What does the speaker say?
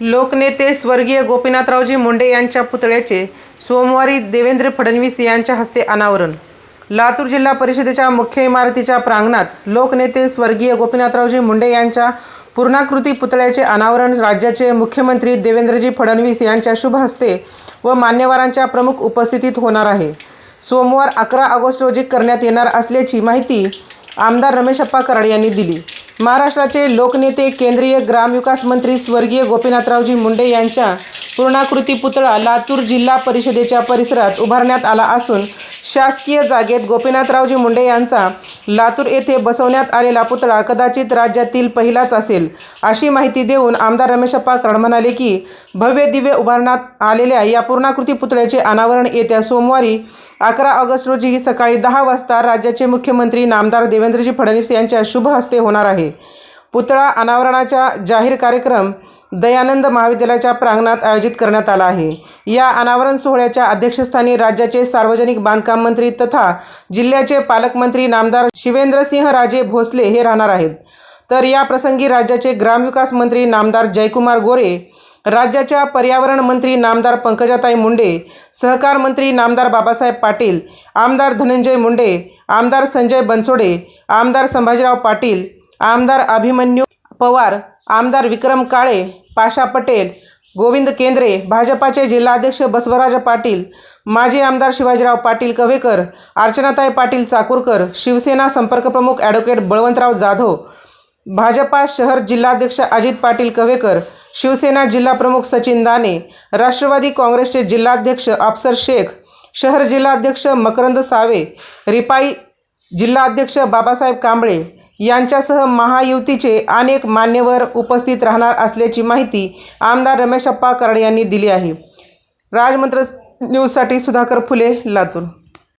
लोकनेते स्वर्गीय गोपीनाथरावजी मुंडे यांच्या पुतळ्याचे सोमवारी देवेंद्र फडणवीस यांच्या हस्ते अनावरण. लातूर जिल्हा परिषदेच्या मुख्य इमारतीच्या प्रांगणात लोकनेते स्वर्गीय गोपीनाथरावजी मुंडे यांच्या पूर्णाकृती पुतळ्याचे अनावरण राज्याचे मुख्यमंत्री देवेंद्रजी फडणवीस यांच्या शुभ हस्ते व मान्यवरांच्या प्रमुख उपस्थितीत होणार आहे. सोमवार अकरा ऑगस्ट रोजी करण्यात येणार असल्याची माहिती आमदार रमेशप्पा कराड यांनी दिली. महाराष्ट्राचे लोकनेते केंद्रीय ग्रामविकास मंत्री स्वर्गीय गोपीनाथरावजी मुंडे यांच्या पूर्णाकृती पुतळा लातूर जिल्हा परिषदेच्या परिसरात उभारण्यात आला असून शासकीय जागेत गोपीनाथरावजी मुंडे यांचा लातूर येथे बसवण्यात आलेला पुतळा कदाचित राज्यातील पहिलाच असेल अशी माहिती देऊन आमदार रमेशप्पा कराड म्हणाले की भव्य दिव्य उभारण्यात आलेल्या या पूर्णाकृती पुतळ्याचे अनावरण येत्या सोमवारी अकरा ऑगस्ट रोजी सकाळी दहा वाजता राज्याचे मुख्यमंत्री नामदार देवेंद्रजी फडणवीस यांच्या शुभ हस्ते होणार आहे. पुतळा अनावरणाचा जाहीर कार्यक्रम दयानंद महाविद्यालयाच्या प्रांगणात आयोजित करण्यात आला आहे. या अनावरण सोहळ्याच्या अध्यक्षस्थानी राज्याचे सार्वजनिक बांधकाम मंत्री तथा जिल्ह्याचे पालकमंत्री नामदार शिवेंद्रसिंह राजे भोसले हे राहणार आहेत. तर या प्रसंगी राज्याचे ग्रामविकास मंत्री नामदार जयकुमार गोरे राज्याच्या पर्यावरण मंत्री नामदार पंकजाताई मुंडे सहकार मंत्री नामदार बाबासाहेब पाटील आमदार धनंजय मुंडे आमदार संजय बनसोडे आमदार संभाजीराव पाटील आमदार अभिमन्यू पवार आमदार विक्रम काळे पाशा पटेल गोविंद केंद्रे भाजपाचे जिल्हाध्यक्ष बसवराज पाटील माजी आमदार शिवाजीराव पाटील कव्हेकर अर्चनाताई पाटील चाकूरकर शिवसेना संपर्कप्रमुख ॲडव्होकेट बळवंतराव जाधव भाजपा शहर जिल्हाध्यक्ष अजित पाटील कव्हेकर शिवसेना जिल्हाप्रमुख सचिन दाने राष्ट्रवादी काँग्रेसचे जिल्हाध्यक्ष अफसर शेख शहर जिल्हाध्यक्ष मकरंद सावे रिपाई जिल्हाध्यक्ष बाबासाहेब कांबळे यांच्यासह महायुतीचे अनेक मान्यवर उपस्थित राहणार असल्याची माहिती आमदार रमेश अप्पा कराड यांनी दिली आहे. राजमंत्र न्यूजसाठी सुधाकर फुले लातूर.